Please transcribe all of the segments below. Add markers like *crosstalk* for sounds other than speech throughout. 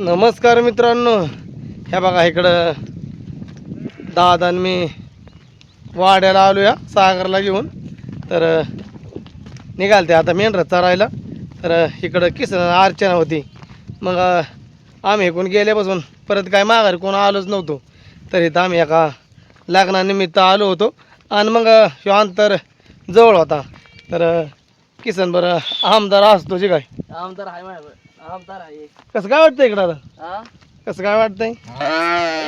नमस्कार मित्रांनो. ह्या बघा इकडं दादा आणि मी वाड्याला आलो या सागरला घेऊन. तर निघालते आता मेंढरा चरायला तर इकडं किसन अर्चना होती. मग आम्ही इकडून गेल्यापासून परत काय माघारी कोण आलोच नव्हतो. तर इथं आम्ही एका लग्नानिमित्त आलो होतो. आणि मग ह्यो अंतर जवळ होता. तर किसन बरं आमदार असतो जे काय? आमदार आहे माझ्या आमदार आहे. कसं काय वाटतं इकडं आता? हा? कसं काय वाटतंय?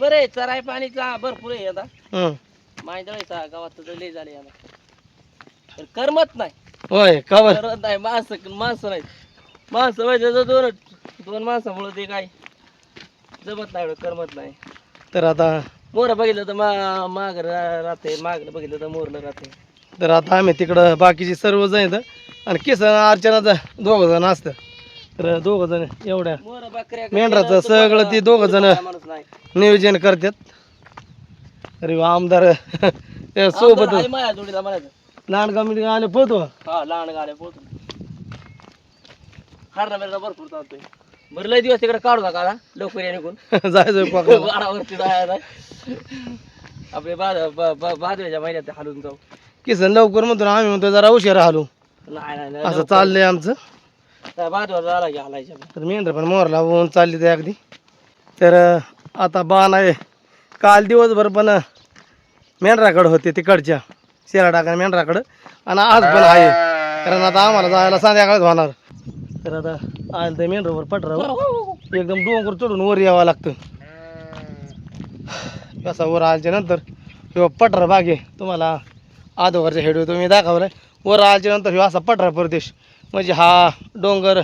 बरं आहे चराय पाणीचा भरपूर आहे आता. हं. माहिती द्यायचा गावात तर लय झाले आता. तर करमत नाही. होय का बरं? करमत नाही माणसं माणसं नाही माणसं माहिती तर दोन दोन माणसामुळं ते काय जमत नाही एवढं करमत नाही. तर आता मोर बघितलं तर मा माग राहते मागलं बघितलं तर मोरलं राहते. तर आता आम्ही तिकडं बाकीचे सर्व जण येतं आणि किसन अर्चनाचं दोघं जण असतं तर दोघं जण एवढ्या मेंढराचं सगळं ते दोघं जण नियोजन करतात. अरे वा, आमदार *laughs* त्या सोबत. लहान कमिटी आले पोहतो हा लहान हरणा मेरा भरपूर चालतोय. बरं लय दिवस तिकडे काढू नका लवकर या निघून. *laughs* जायचं पकडा. *laughs* वाडावरती जायला आपले बाद बाजूच्या महिन्यात हालून जाऊ. किसन लवकर म्हणतो आम्ही म्हणतो जरा उशीर नाही नाही असं चाललंय आमचं. त्या बाजूवर झाला की हालायच्या तर मेंढर पण मोरला होऊन चालली ते अगदी. तर आता बाण आहे. काल दिवसभर पण मेंढराकडं होते तिकडच्या. शेरा टाका मेंढराकडं. आणि आज पण आहे. कारण आता आम्हाला जायला संध्याकाळच होणार. तर आता आलं ते मेंढरावर पटरावर एकदम डोंगर चढून वर यावं लागतं. कसा वर आल्याच्यानंतर किंवा पटरा बागे. तुम्हाला आदोगरच्या हेडू तुम्ही दाखवलाय. वर आल्याच्यानंतर ह्यो असा पटरा प्रदेश. म्हणजे हा डोंगर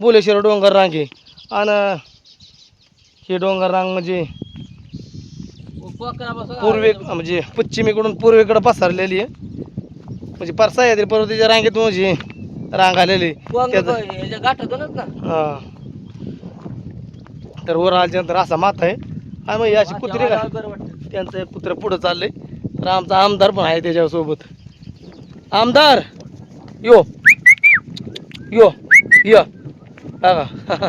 बोलेश्वर डोंगर रांग आहे. आणि हे डोंगर रांग म्हणजे पूर्वे म्हणजे पश्चिमेकडून पूर्वेकडे पसरलेली आहे. म्हणजे पार सह्याद्री पर्वताच्या रांगेत म्हणजे रांग आलेली हा. तर वर आल्याच्यानंतर असा माथा आहे. आणि मग अशी कुत्री का त्यांचं एक कुत्रं पुढं चाललंय. तर आमचा आमदार पण आहे त्याच्यासोबत. आमदार! यो! यो य. बघा *laughs*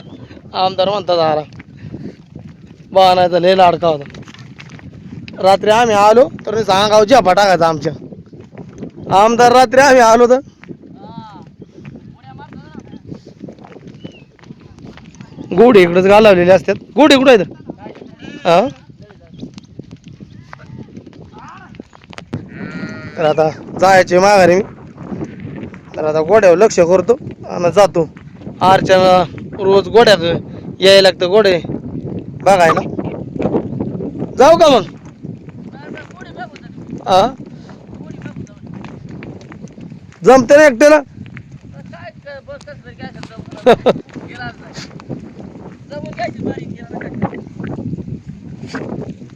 आमदार म्हणतात आला तर लय लाडका होता. रात्री आम्ही आलो तर मी सांगाव झेपा टाकायचा आमच्या. आमदार रात्री आम्ही आलो तर. गुढ इकडेच घालवलेले असतात. गुढ कुठं आहेत हा? तर आता जायचे माघारी मी. तर आता गोड्यावर लक्ष करतो आणि जातो. अर्चना रोज गोड्यात यायला लागतं गोडे बघायला जाऊ का मग? हा जमते ना एकट्याला?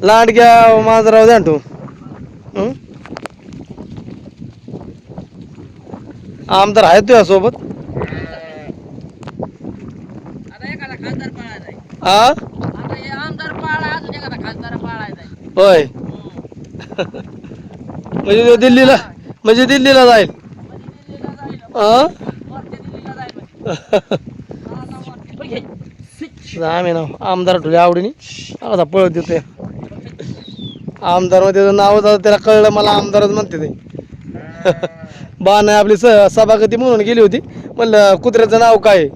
लांड घ्या माझं राहू द्या तू हं? आमदार आहे तुझ्या सोबत आता एखादा खासदार पाळायचा आहे. हा आता हे आमदार पाळा अजून एखादा खासदार पाळायचा आहे. होय. म्हणजे तो दिल्लीला म्हणजे दिल्लीला जाईल. हा म्हणजे. आम्ही ना आमदार ठुले आवडीने. आता पळत देते आमदारमध्ये नाव जातं त्याला कळलं मला आमदारच म्हणते ते. बाण आपली स सभागती म्हणून गेली होती. म्हणलं कुत्र्याचं नाव काय? आहे?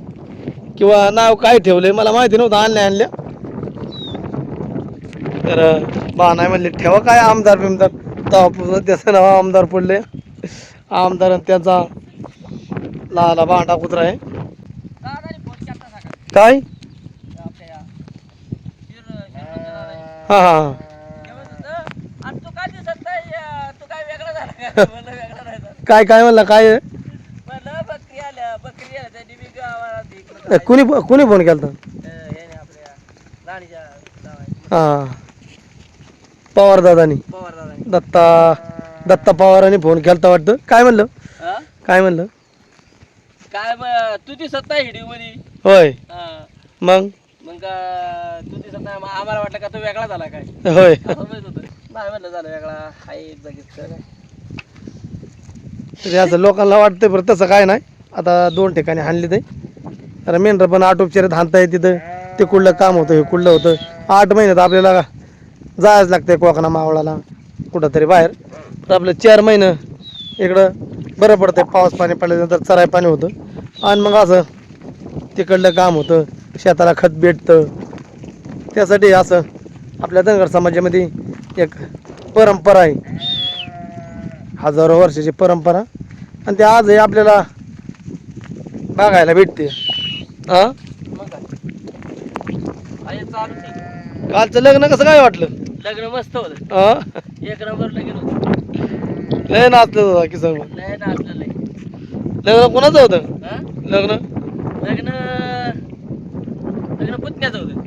किंवा नाव काय ठेवलंय? मला माहिती नव्हतं आणल्या आणल्या. तर बाण आहे म्हणले ठेवा काय आमदार बिमदार? त्याचं नाव आमदार पडले आमदार त्याचा लाला बांडा कुत्रा आहे. काय. हां हां *laughs* ते म्हणत होतं, "आणि तू काय काय वेगळा झाला का?" म्हणलं. काय म्हणलं काय आहे? म्हणलं, "बकरी आल्या बकरी आल्या त्यांनी मी गावाला इकडं कुणी कुणी फोन केला आपल्या राणीच्या गावात. हां. पवार दादानी. पवार दादाने. दत्ता दत्ता पवारांनी फोन केला वाटतं. काय म्हणलं? हा? काय म्हणलं? काय मग तू दिसत नाही व्हिडिओमध्ये होय. हा. मग? मग अं, तू दिसत नाही मग आम्हाला वाटलं का तू वेगळा झाला काय? होय. असं म्हणत होतं. नाही म्हणलं झालं वेगळा. हाय जागीच तर असं लोकांना वाटतंय बरं तसं काय नाही. आता दोन ठिकाणी हाणली ते. तर मेंढर पण आटोपचारीत हाणताय तिथं. ते कुठलं काम होतं हे कुठलं होतं? आठ महिन्यात आपल्याला जायच लागतंय कोकणा मावळाला कुठंतरी बाहेर. तर आपलं चार महिनं इकडं बरं पडतंय पाऊस पाणी पडल्यानंतर चराय पाणी होतं. आणि मग असं तिकडलं काम होतं शेताला खत भेटतं. त्यासाठी असं आपल्या धनगर समाजामध्ये एक परंपरा आहे. हजारो वर्षाची परंपरा. आणि ते आजही आपल्याला बघायला भेटते. हां. कालचं लग्न कसं काय वाटलं? लग्न मस्त होतं. हां? एक नंबर लगीन होतं. लय नाचलं होतं किसन लय नाचलं लय. लग्न कोणाचं होतं? हा? लग्न? लग्न लग्न पुतण्याचं होतं.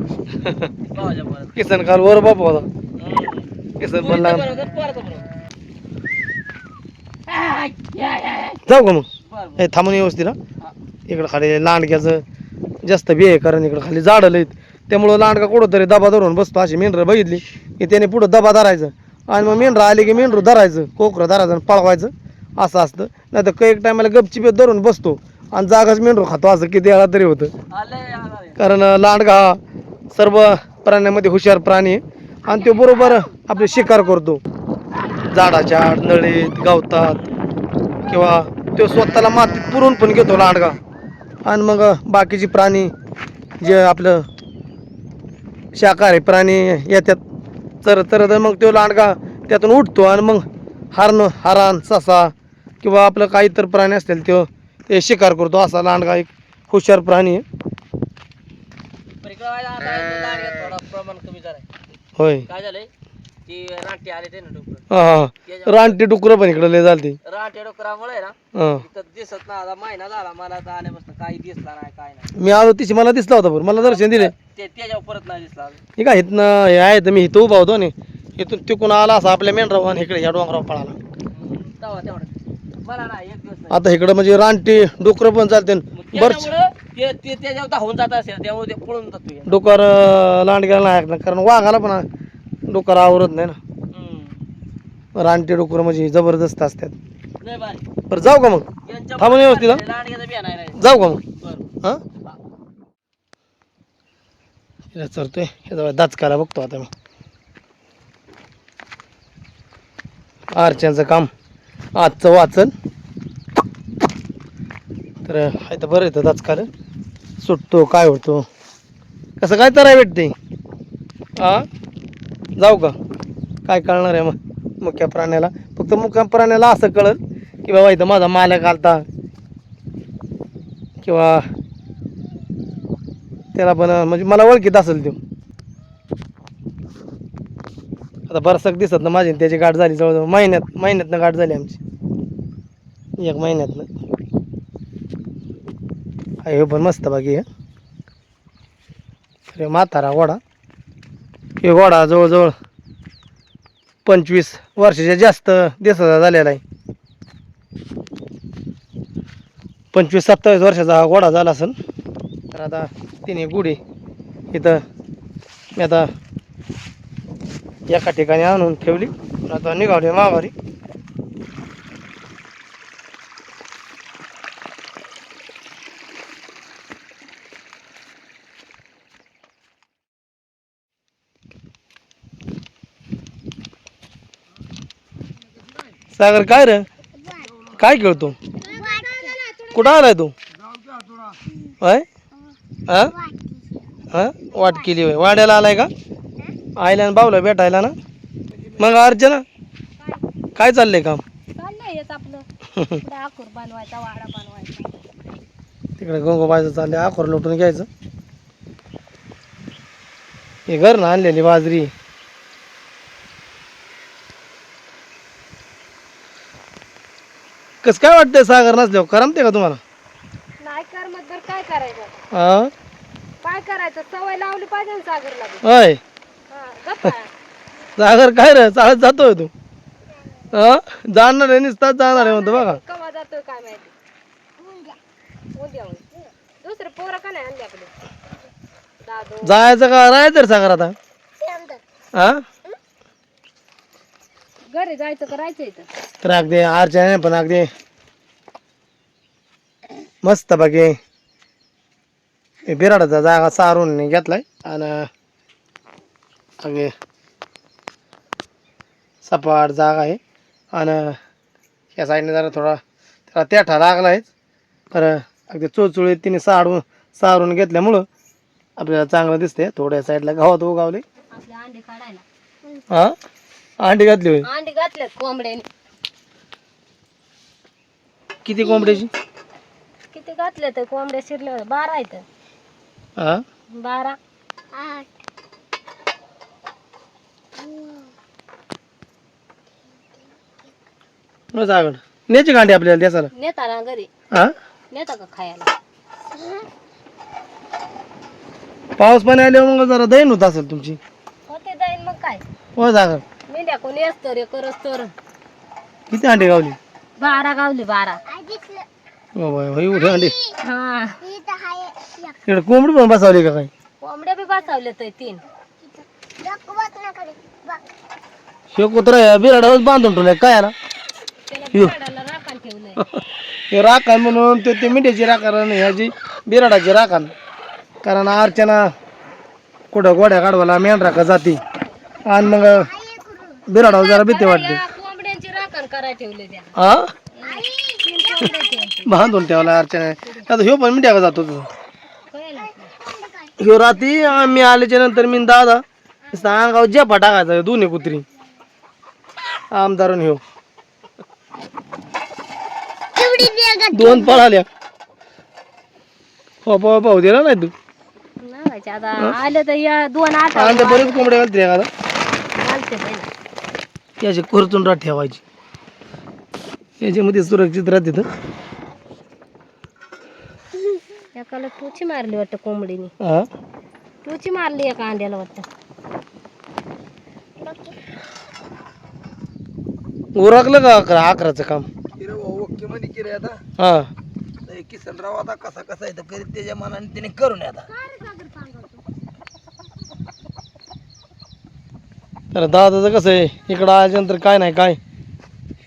*laughs* भावाच्या पोराचं. किसन काल वर बाप होता. हम्म. किसन पण पुरीचं होतं. जाऊ का मग. हे थांबून व्यवस्थित हा. इकडं खाली लांडग्याचं जास्त बी आहे कारण इकडं खाली झाडं लईत त्यामुळं लांडगा कुठं तरी दबा धरून बसतो. अशी मेंढरं बघितली की त्याने पुढं दबा धरायचं. आणि मग मेंढरं आली की मेंढरू धरायचं कोकरं धरायचं आणि पळवायचं. असं असतं. नाही तर काही टायमाला गपचिप धरून बसतो. आणि जागाच मेंढरू खातो. असं किती वेळा तरी होतं. कारण लांडगा हा सर्व प्राण्यांमध्ये हुशार प्राणी आहे. आणि तो बरोबर आपली शिकार करतो. झाडाच्या आड, नळीत गावतात. किंवा तो स्वतःला मातीत पुरून पण घेतो लांडगा. आणि मग बाकीचे प्राणी जे आपलं शाकाहारी प्राणी येतात तर तर मग तो लांडगा त्यातून उठतो आणि मग हरण हरण ससा किंवा आपलं काही इतर प्राणी असतील तो ते शिकार करतो. असा लांडगा एक हुशार प्राणी आहे. होय. काय झालंय? ती रानटी आले ते ना डोकर. हा हा. रानटी डुकरं पण इकडं लय झालती. रानटी डोकरामुळे ना हा. दिसत ना आता महिना झाला मला तर आल्यापासून काही दिसला नाही काय नाही. मी आलो तिची मला दिसला होता बरं मला दर्शन दिले. ते त्याच्यावर परत नाही दिसला अजून. हे काय इथनं हे आहे तर मी इथं उभा होतो नी इथून तिकून आला असा आपल्या मेंढराव आणि इकडे ह्या डोंगरावर पळाला. तेव्हा तेवढं. मला नाही एक दिवस नाही. आता इकडं म्हणजे रानटी डुकरं पण चालते मग बरं त्याच्यामुळं ते ते त्याच्यावर धावून जात असेल त्यामुळे ते पळून जातो. डोकर लांडग्याला नाही ऐकणार कारण वाघाला पण डोकर आवरत नाही ना. हम्म. रानटी डुकर म्हणजे जबरदस्त असतात. लय भारी. बरं जाऊ का मग? यांच्या थांबून व्यवस्थित हा? लांडग्याचं. जाऊ का मग? बरं. हां? हिला चरतोय. दाचकाला बघतो आता मी. आरच्यांचं काम. आजचं वाचन. तर आहे तर बरं येतं दाचकाला. सुटतो काय होतो? कसं काय तर भेटते? हा जाऊ का? काय कळणार आहे मग? मुख्या प्राण्याला. फक्त मुख्या प्राण्याला असं कळल की बाबा इथं माझा मालक आलता. किंवा त्याला पण म्हणजे मला ओळखीत असेल तो. आता बरसक दिसत ना माझी त्याची गाठ झाली जवळजवळ. महिन्यात महिन्यातनं गाठ झाली आमची. एक महिन्यातनं. आहे हे पण मस्त बाकी आहे. अरे म्हातारा वडा. हे घोडा जवळजवळ पंचवीस वर्षाच्या जास्त दिवसाचा झालेला आहे. पंचवीस सत्तावीस वर्षाचा हा घोडा झाला असेल. तर आता तिने गुढी इथं मी आता एका ठिकाणी आणून ठेवली. आता निघावली माघारी. सागर काय रे? काय खेळतो? कुठं आलाय तू? होय? हा हा वाट केली होय. वाड्याला आलाय का? आयला ना बावला भेटायला ना? मग अर्चना काय चाललंय काम? तिकडे गंगोबायचं चाललंय आखोर लुटून घ्यायचं. हे घर ना आणलेली बाजरी. कस काय वाटतंय सागर नसल्यावर? करमते का तुम्हाला? नाही कर मग तर काय करायचं? हा काय करायचं? सवय लावली पाहिजे ना सागरला बी. होय. हा, गप्प. आहे. *laughs* सागर काय रे? चालत जातोय तू. हा जाणार आहे नुसताच जाणार आहे म्हणतो बघा. कवा जातोय काय माहिती? उद्या होईल. दुसरे पोरं का नाही आणल्याकडे दादू. जायचं का? राहायचं रे सागर आता. हा घरी जायचं करायचं इथं? तर अगदी अर्चना पण अगदी मस्त बाकी बिराडाचा जागा सारून घेतलाय आणि अगे सपाट जागा आहे. आणि या साईडने जरा थोडा त्याला तेठा लागला आहे तर अगदी चोचुळीत तिने साडून सारून घेतल्यामुळं आपल्याला चांगलं दिसते थोड्या साईडला गावात उगावले आपले अंडे काढायला. हा? अंडी घातली होय? अंडे घातलेत कोंबड्याने. किती कोंबड्याची? किती घातले तर कोंबड्या शिरले बारा आहेत. हा बारा. मग सागड न्यायची गांडी आपल्याला त्याचाला नेता ना घरी. हा नेता का खायला? पाऊस पाणी आल्यावर मग जरा दैन होत असेल तुमची. होते जाईन मग काय? हो सागर मेंढ्या कोणी असतो रे करस तर. किती अंडी गावली? बारा गावली बारा. होय अंडी. हा. इकडे कोंबडी पण बसवली का काय? कोंबड्या बी बसवले तर तीन. हे कुत्रा बिराडावर बांधून ठेवलाय काय ना त्याला यो. बिराडाला राखण ठेवलंय. *laughs* हे राखण म्हणून ते ते मिठ्याची राखण ह्याची बिराडाची राखण. कारण अर्चना कुठं गोड्या काढवायला मेंढरा का जाती. आणि मग बिराडावर जरा भीती वाटते कोंबड्यांची राखण ठेवले त्या. हा तीन कोंबड्या ठेवले. बांधून ठेवला अर्चना आता ह्यो पण मिठ्या का जातो तो? कळलं? ह्यो रात्री आम्ही आल्याच्यानंतर मी न दादा सांगाव जे टाकायचा दोन्ही कुत्री. आमदारून ह्यो. दोन पळाल्या हो पाहू पाहू दिला नाही तू? आता आले तर या दोन आठ आणि बरेच कोंबड्या घालते एखादा. घालते ना याची खुरचून रात ठेवायची. याच्यामध्ये सुरक्षित राहते तर. एकाला टोची मारली वाटतं कोंबडीने. हा टोची मारली एका अंड्याला वाटतं. उरकलं का अकरा अकराचं काम? हा. किसनराव आता कसा कसा येतो करीत त्याच्या मनाने त्याने करून आता. तर दादाचं कसं आहे? इकडं आल्यानंतर काय नाही काय?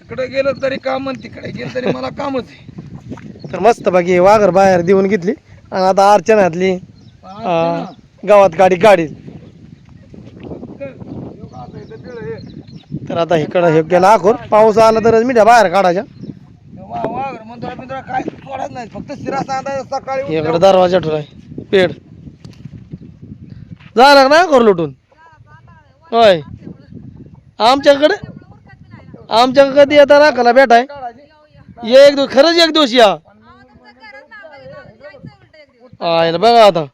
इकडे गेलं तरी काम आणि तिकडे गेलं तरी मला कामच आहे. तर मस्त बाकी वाघर बाहेर देऊन घेतली. आणि आता अर्चनातली गावात गाडी काढी तर आता इकडं हे गेला आखोर. पाऊस आला तरच मिठ्या बाहेर काढायच्या. वाघर काय सोडायचं नाही. फक्त शिरा सकाळी इकडे दरवाजा ठेवलाय. पेड. झाला ना कर लुटून? होय. आमच्याकडे? आमच्याकडे कधी येता राखायला भेटाय? एक दिवस खरंच एक दिवस या. आहे ना बघा आता.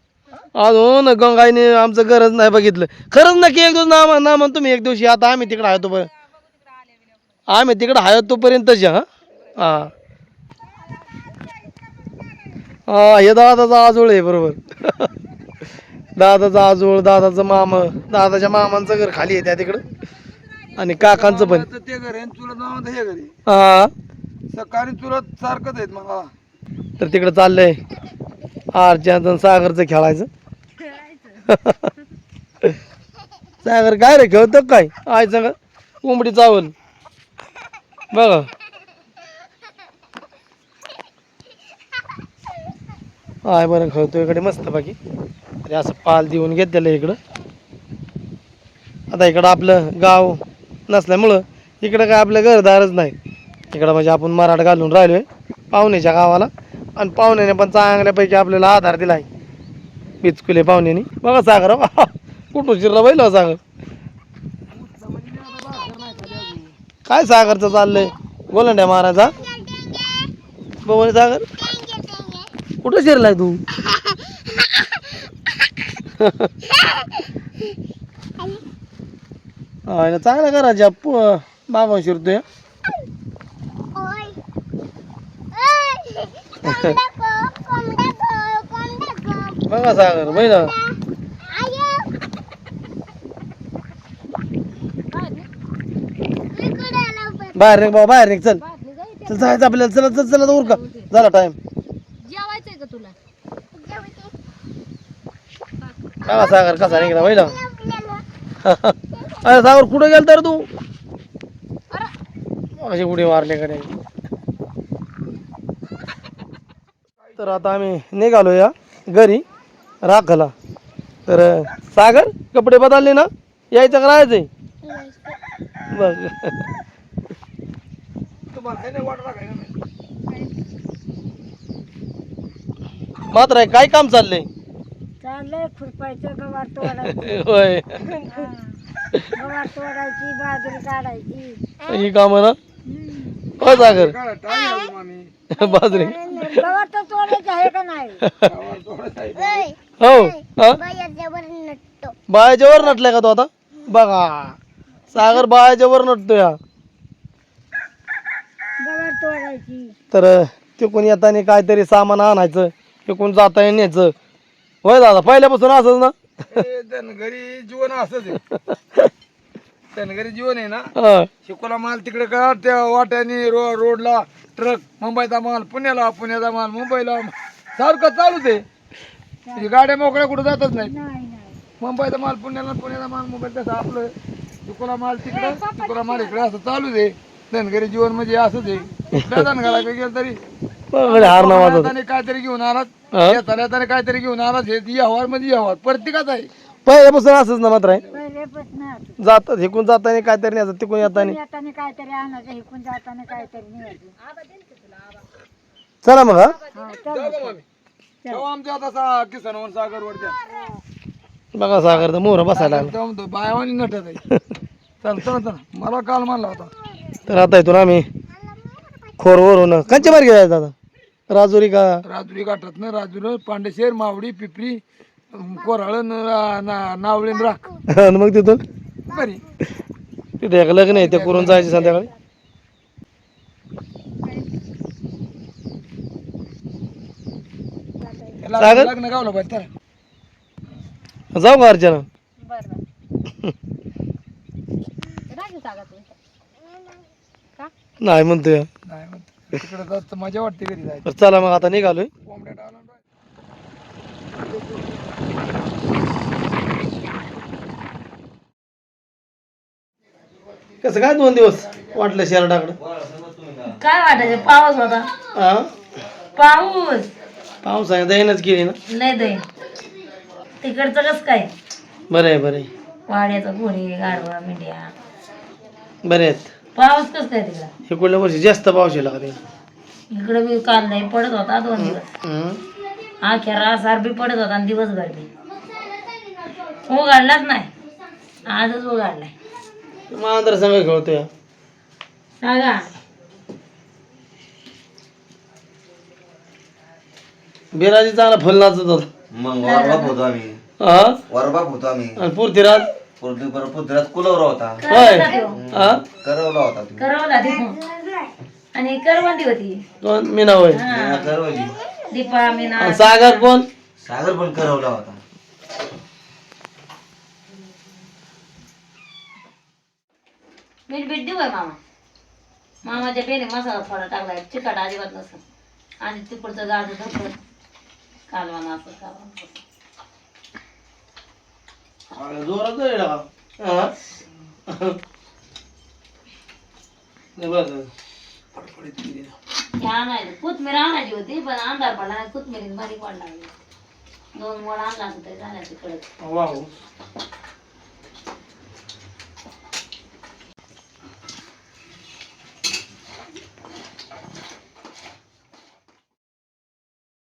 अजून गंगाईने आमचं गरज नाही बघितलं. खरंच नक्की एक दिवस ना ना म्हण तुम्ही एक दिवशी आता आम्ही तिकडे आहे तोपर्यंत. आम्ही तिकडे आहे तोपर्यंतच या हा. हा हे दादाचा आजोळ आहे बरोबर. *laughs* दादाचा आजोळ दादाचं माम दादाच्या मामांचं घर खाली आहे त्या तिकडं. आणि काकांचं पण. ते घर आहे चुलत नाव हे घरी हा. सकाळी चुलत सारखंच आहेत मला तर तिकडं चाललंय. अर्चनाचं सागरचं खेळायचं. सागर काय रे खेळतो काय? आय सांग. कोंबडी चावल बघा. आय बरं खेळतो इकडे मस्त बाकी तरी असं पाल देऊन घेतलेलं इकडं. आता इकडं आपलं गाव नसल्यामुळं इकडं काय आपलं घरदारच नाही. इकडं म्हणजे आपण मराठ घालून राहिलोय पाहुण्याच्या गावाला. आणि पाहुण्याने पण चांगल्यापैकी आपल्याला आधार दिला आहे बिचकुले पाहुण्याने. बघा सागर हो. कुठून शिरला बैल सागर? काय सागरचं चाललंय? गोलंड्या महाराजा? बघ सागर. कुठं शिरलाय तू? हा, याला चांगला करायच्या मागून शिरतोय बघा सागर बैल बाहेर निघ बाबा बाहेर निघ चल. चल जायचं आपल्याला चला चल चला उर का झाला टाइम जेवायचंय का तुला का सागर कसा निघला पहिला अरे सागर कुठं गेल तर तू? अशी उडी मारले कडे तर आता आम्ही निघालो या घरी राखला. तर सागर कपडे बदलले ना? यायचं का राहायचंय? बघ. मात्र आहे, काय काम चाललंय? चाललंय खुरपायचं गवार तोडायची. *laughs* होय. गवार तोडायची बाजरी काढायची. ही काम ना हो सागर *laughs* बाजरी गवार तर तोडायचं आहे का नाही? हो हा? बायाच्या वर नटलाय का तो आता? बघा. सागर बायाच्या वर नटतो या गवार तोडायची. तर तिकून येताना काहीतरी सामान आणायचं तिकून जाताना न्यायचं. होय दादा पहिल्यापासून असंच ना? धनगरी जीवन असंच आहे. धनगरी जीवन आहे ना? हा. शिकोला माल तिकडे का? त्या वाट्याने रो रोडला ट्रक मुंबईचा माल पुण्याला पुण्याचा माल मुंबईला सारखं चालूच आहे. म्हणजे गाड्या मोकळ्या कुठं जातच नाही नाही नाही. मुंबईचा माल पुण्याला पुण्याचा माल मुंबईत तसं आपलं चिकोला माल तिकडं चिकोला माल इकडे असं चालूच आहे. धनगरी जीवन म्हणजे असंच आहे. *laughs* धनगराकडे गेलं तरी बघा, हार काहीतरी घेऊन आलात. हा? येताना येताना काहीतरी घेऊन आलात. हे व्यवहार म्हणजे व्यवहार प्रत्येकाच आहे. पहिल्यापासून असंच ना मात्र आहे. जातात इकून जाताना काहीतरी न्यायचं तिकून येताना. येताना काहीतरी आणायचं इकून जाताना काहीतरी न्यायचं. चला मग हा. हा चल तेव्हा आमच्या आता सा किसन सागर वरच्या बघा सागर तर मोहर बसायला लागला. तेव्हा म्हणतो बायावानी नटत आहे. चल चल चल. मला काल म्हणला होता. तर आता इथून आम्ही. खोरवरून. कंच्या मार्गे जायचं आता. राजुरी का? राजुरी घाटात ना राजुरी पांडेशेर मावडी पिपरी कोराळ नावळीन राख. *laughs* आणि मग तिथून? बरी. तिथे एक लग्न आहे ते करून जायचे संध्याकाळी? सागर? लग्न गावलं पाहिजे तर जाऊ का अर्चना? बरं *laughs* राजू सांगा तुम्ही. का? नाही म्हणतोय. नाही म्हणतो. तिकडे जात मजा वाटते घरी जायचं. तर चला मग आता निघालोय. कोंबड्या डावला कसं काय दोन दिवस वाटलं शहराकडं काय वाटायचं? पाऊस होता. हा पाऊस. पावसाने दहीनच केली ना? लय दे तिकडचं कस काय? बरं आहे बरं आहे. वाड्याचा घोडी गाडवा मेंढ्या. बरे आहेत. पाऊस कस काय तिकडं? हे कुठल्या वर्षी जास्त पाऊस येला का ते इकडं बी काल नाही पडत होता दोन दिवस. हं? अखेर रासार बी पडत होता आणि दिवसभर बी. उघडलाच नाही. आजच उघडलाय. मांजर संघ खेळतोय सांगा. बिराजी चांगला फुल नाचत होता. मग वरबाप होतो आम्ही. हा? वरबाप होतो आम्ही. आणि पर पुत्रात कुलवरा होता. होय. हा? करवला होता करवला दीपू. आणि करवंदी होती. कोण मीना होय. मीना करवली दीपा मीना आणि सागर कोण? सागर पण करवला होता. मीठ बीठ देऊ मामा? मामाच्या पेने मसाला थोडा टाकलाय. चिकट अजिबात नसं आणि तिकडचं गाजर धरलं कालवान असं कालवान तसं. जोरात आहे हा? हे? आणायचं. कोथमीर आणायची होती पण अंधार पडला नाही. कोथमिरीत बारीक वाढ लागली. दोन गोड आणला तरी झाल्या तिकडे. वाव